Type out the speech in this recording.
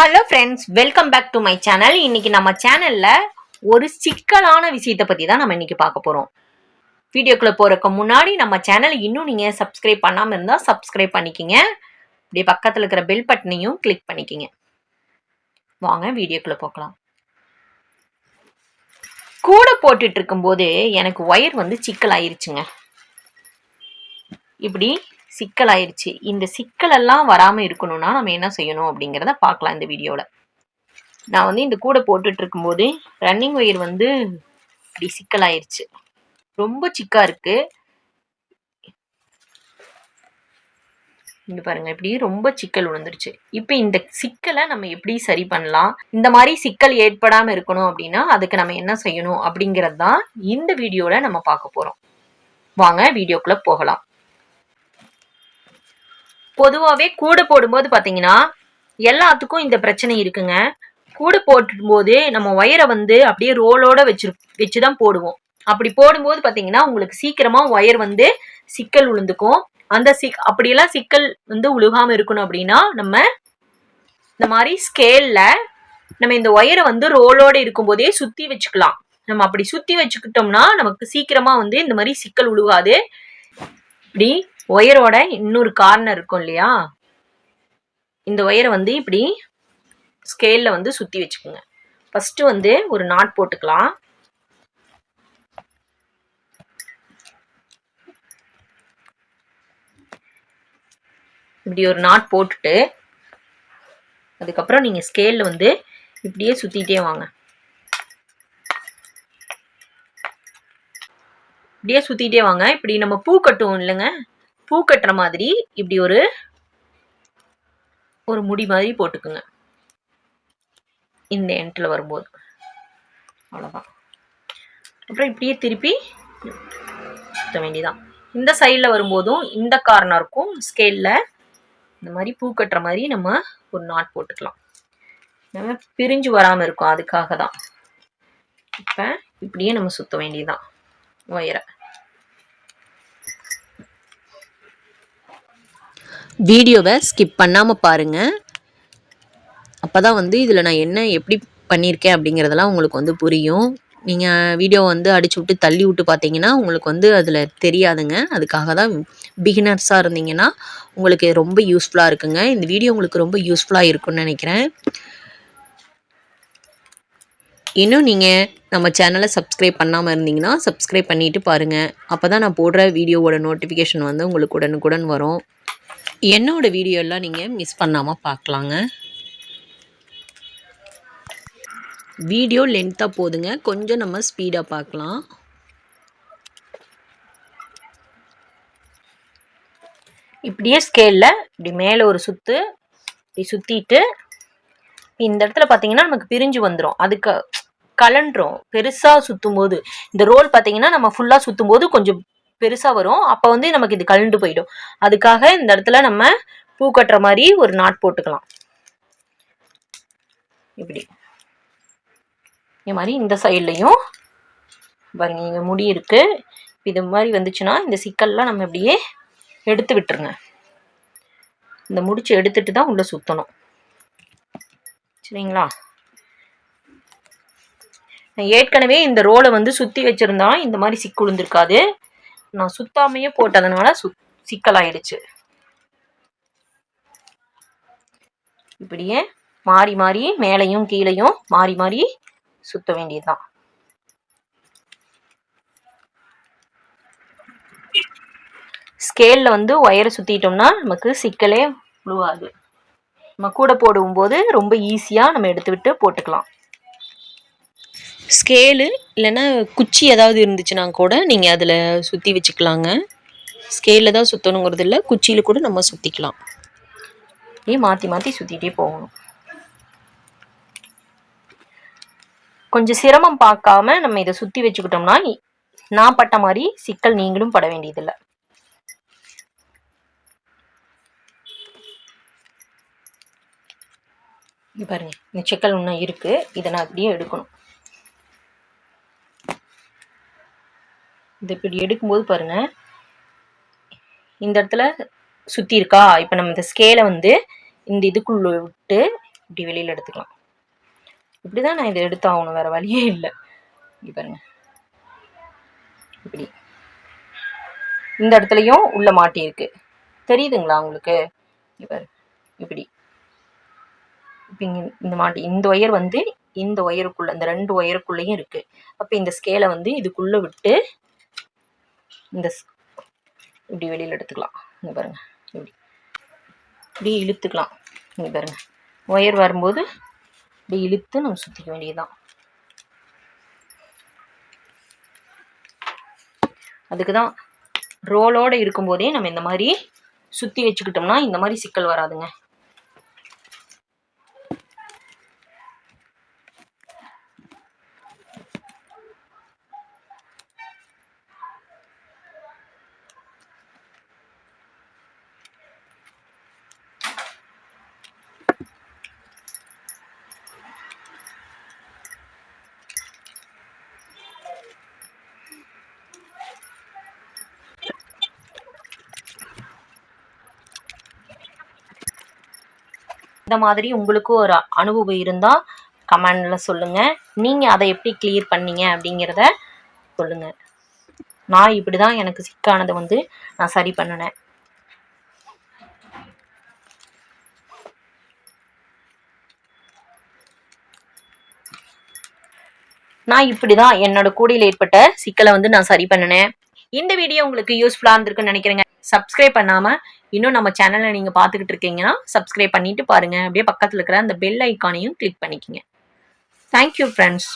Hello friends welcome back to my channel இன்னைக்கு நம்ம சேனல்ல ஒரு சிக்கலான விஷயத்தை பத்தி தான் நம்ம இன்னைக்கு பார்க்க போறோம். வீடியோக்குள்ள போறதுக்கு முன்னாடி நம்ம சேனல் இன்னும் நீங்க சப்ஸ்கிரைப் பண்ணாம இருந்தா சப்ஸ்கிரைப் பண்ணிக்கிங்க. இப்படி பக்கத்துல இருக்கிற பெல் பட்டனையும் கிளிக் பண்ணிக்கிங்க. வாங்க வீடியோக்குள்ள போக்கலாம் கூட போட்டுட்டு இருக்கும்போது எனக்கு ஒயர் வந்து சிக்கல் ஆயிருச்சுங்க இப்படி சிக்கலாயிருச்சு. இந்த சிக்கலெல்லாம் வராமல் இருக்கணும்னா நம்ம என்ன செய்யணும் அப்படிங்கிறத பார்க்கலாம் இந்த வீடியோவில் நான் வந்து இந்த கூடை போட்டுட்டு இருக்கும்போது ரன்னிங் ஒயர் வந்து இப்படி சிக்கலாயிருச்சு. ரொம்ப சிக்காக இருக்கு. இங்கே பாருங்க இப்படி ரொம்ப சிக்கல் உணர்ந்துருச்சு. இப்போ இந்த சிக்கலை நம்ம எப்படி சரி பண்ணலாம்? இந்த மாதிரி சிக்கல் ஏற்படாமல் இருக்கணும் அப்படின்னா அதுக்கு நம்ம என்ன செய்யணும் அப்படிங்கிறது தான் இந்த வீடியோவில் நம்ம பார்க்க போகிறோம் வாங்க வீடியோக்குள்ளே போகலாம். பொதுவாகவே கூடை போடும்போது பார்த்தீங்கன்னா எல்லாத்துக்கும் இந்த பிரச்சனை இருக்குங்க. கூடை போடும்போது நம்ம ஒயரை வந்து அப்படியே ரோலோட வச்சு வச்சு தான் போடுவோம். அப்படி போடும்போது பார்த்தீங்கன்னா உங்களுக்கு சீக்கிரமா ஒயர் வந்து சிக்கல் விழுந்துக்கும் அந்த சிக் அப்படியெல்லாம் சிக்கல் வந்து உழுகாமல் இருக்கணும் அப்படின்னா நம்ம இந்த மாதிரி ஸ்கேலில் நம்ம இந்த ஒயரை வந்து ரோலோட இருக்கும்போதே சுற்றி வச்சுக்கலாம். நம்ம அப்படி சுற்றி வச்சுக்கிட்டோம்னா நமக்கு சீக்கிரமாக வந்து இந்த மாதிரி சிக்கல் உழுகாது. இப்படி ஒயரோட இன்னொரு கார்னர் இருக்கும் இல்லையா? இந்த ஒயரை வந்து இப்படி ஸ்கேல்ல வந்து சுத்தி வச்சுக்கோங்க. ஃபர்ஸ்ட் வந்து ஒரு நாட் போட்டுக்கலாம். இப்படி ஒரு நாட் போட்டுட்டு அதுக்கப்புறம் நீங்க ஸ்கேல்ல வந்து இப்படியே சுத்திட்டே வாங்க. இப்படியே சுத்திட்டே வாங்க. இப்படி நம்ம பூ கட்டுவோம் இல்லைங்க? பூ கட்டுற மாதிரி இப்படி ஒரு ஒரு முடி மாதிரி போட்டுக்குங்க. இந்த எண்ட்டில் வரும்போது. அவ்வளோதான் அப்புறம் இப்படியே திருப்பி சுத்த வேண்டியதான் இந்த சைடில் வரும்போதும் இந்த கார்னருக்கும் ஸ்கேலில் இந்த மாதிரி பூ கட்டுற மாதிரி நம்ம ஒரு நாட் போட்டுக்கலாம். நம்ம பிரிஞ்சு வராமல் இருக்கும் அதுக்காக தான் இப்போ இப்படியே நம்ம சுத்த வேண்டியதுதான் ஒயரை வீடியோவை ஸ்கிப் பண்ணாமல் பாருங்கள் அப்போ தான் வந்து இதில் நான் என்ன எப்படி பண்ணியிருக்கேன் அப்படிங்கிறதெல்லாம் உங்களுக்கு வந்து புரியும். நீங்கள் வீடியோ வந்து அடிச்சு விட்டு தள்ளி விட்டு பார்த்தீங்கன்னா உங்களுக்கு வந்து அதில் தெரியாதுங்க. அதுக்காக தான் பிகினர்ஸாக இருந்தீங்கன்னா உங்களுக்கு ரொம்ப யூஸ்ஃபுல்லாக இருக்குங்க. இந்த வீடியோ உங்களுக்கு ரொம்ப யூஸ்ஃபுல்லாக இருக்கும்னு நினைக்கிறேன். இன்னும் நீங்கள் நம்ம சேனலை சப்ஸ்கிரைப் பண்ணாமல் இருந்தீங்கன்னா சப்ஸ்கிரைப் பண்ணிவிட்டு பாருங்கள் அப்போ தான் நான் போடுற வீடியோவோட நோட்டிஃபிகேஷன் வந்து உங்களுக்கு உடனுக்குடன் வரும். என்னோட வீடியோ எல்லாம் நீங்கள் மிஸ் பண்ணாமல் பார்க்கலாங்க. வீடியோ லென்த்தாக போதுங்க. கொஞ்சம் நம்ம ஸ்பீடாக பார்க்கலாம். இப்படியே ஸ்கேல்ல இப்படி மேலே ஒரு சுத்து இப்படி சுத்திட்டு இந்த இடத்துல பார்த்தீங்கன்னா நமக்கு பிரிஞ்சு வந்துடும் அதுக்கு கலண்டுரும் பெருசா சுத்தும் போது இந்த ரோல் பார்த்தீங்கன்னா நம்ம ஃபுல்லா சுற்றும் போது கொஞ்சம் பெருசாக வரும். அப்போ வந்து நமக்கு இது கலண்டு போயிடும். அதுக்காக இந்த இடத்துல நம்ம பூ கட்டுற மாதிரி ஒரு நாட் போட்டுக்கலாம். இப்படி. இந்த மாதிரி இந்த சைட்லையும் பாருங்க இங்கே முடி இருக்கு. இது மாதிரி வந்துச்சுன்னா இந்த சிக்கல்லாம் நம்ம இப்படியே எடுத்து விட்டுருங்க. இந்த முடிச்சு எடுத்துட்டு தான் உள்ள சுத்தணும். சரிங்களா? ஏற்கனவே இந்த ரோலை வந்து சுத்தி வச்சிருந்தா இந்த மாதிரி சிக்கு விழுந்திருக்காது. நான் சுத்தாமையே போட்டதுனால சு சிக்கலாயிடுச்சு. இப்படியே மாறி மாறி மேலையும் கீழையும் மாறி மாறி சுத்த வேண்டியதுதான். ஸ்கேலில் வந்து ஒயரை சுற்றிட்டோம்னா நமக்கு சிக்கலே விழுவாது நம்ம கூட போடும்போது ரொம்ப ஈஸியாக நம்ம எடுத்து விட்டு போட்டுக்கலாம். ஸ்கேலு இல்லைன்னா குச்சி ஏதாவது இருந்துச்சுன்னா கூட நீங்கள் அதில் சுற்றி வச்சுக்கலாங்க. ஸ்கேலில் தான் சுற்றணுங்கிறது இல்லை குச்சியில் கூட நம்ம சுற்றிக்கலாம் அப்படியே மாற்றி மாற்றி சுற்றிட்டே போகணும். கொஞ்சம் சிரமம் பார்க்காம நம்ம இதை சுற்றி வச்சுக்கிட்டோம்னா நான் பட்ட மாதிரி சிக்கல் நீங்களும் பட வேண்டியதில்லை. பாருங்க இந்த சிக்கல் இன்னும் இருக்கு. இதை நான் அப்படியே எடுக்கணும். இது இப்படி எடுக்கும்போது பாருங்கள் இந்த இடத்துல சுற்றி இருக்கா? இப்போ நம்ம இந்த ஸ்கேலை வந்து இந்த இதுக்குள்ளே விட்டு இப்படி வெளியில் எடுத்துக்கலாம். இப்படி தான் நான் இதை எடுத்தாகணும் வேறு வழியே இல்லை. இப்படி பாருங்க. இப்படி. இந்த இடத்துலையும் உள்ளே மாட்டியிருக்கு தெரியுதுங்களா உங்களுக்கு? இவர் இப்படி. இப்போ இங்கே இந்த மாட்டி இந்த ஒயர் வந்து இந்த ஒயருக்குள்ளே இந்த ரெண்டு ஒயருக்குள்ளேயும் இருக்குது அப்போ இந்த ஸ்கேலை வந்து இதுக்குள்ளே விட்டு இந்த ஸ்- இப்படி வெளியில் எடுத்துக்கலாம். இங்கே பாருங்க. இப்படி. இப்படி இழுத்துக்கலாம். இங்கே பாருங்க. ஒயர் வரும்போது இப்படி இழுத்து நம்ம சுற்றிக்க வேண்டியதுதான். அதுக்கு தான் ரோலோடு இருக்கும்போதே நம்ம இந்த மாதிரி சுற்றி வச்சுக்கிட்டோம்னா இந்த மாதிரி சிக்கல் வராதுங்க. இந்த மாதிரி உங்களுக்கும் ஒரு அனுபவம் இருந்தால் கமெண்ட்ல சொல்லுங்க. நீங்க அதை எப்படி கிளியர் பண்ணீங்க அப்படிங்கிறத சொல்லுங்க. நான் இப்படி தான் எனக்கு சிக்கானதை வந்து நான் சரி பண்ணினேன். நான் இப்படி தான் என்னோட கூடையில் ஏற்பட்ட சிக்கலை வந்து நான் சரி பண்ணினேன். இந்த வீடியோ உங்களுக்கு யூஸ்ஃபுல்லாக இருந்திருக்குன்னு நினைக்கிறேங்க. சப்ஸ்கிரைப் பண்ணாம இன்னும் நம்ம சேனலை நீங்கள் பார்த்துக்கிட்டு இருக்கீங்கன்னா சப்ஸ்கிரைப் பண்ணிட்டு பாருங்க. அப்படியே பக்கத்தில் இருக்கிற அந்த பெல் ஐக்கானையும் கிளிக் பண்ணிக்கங்க. Thank you friends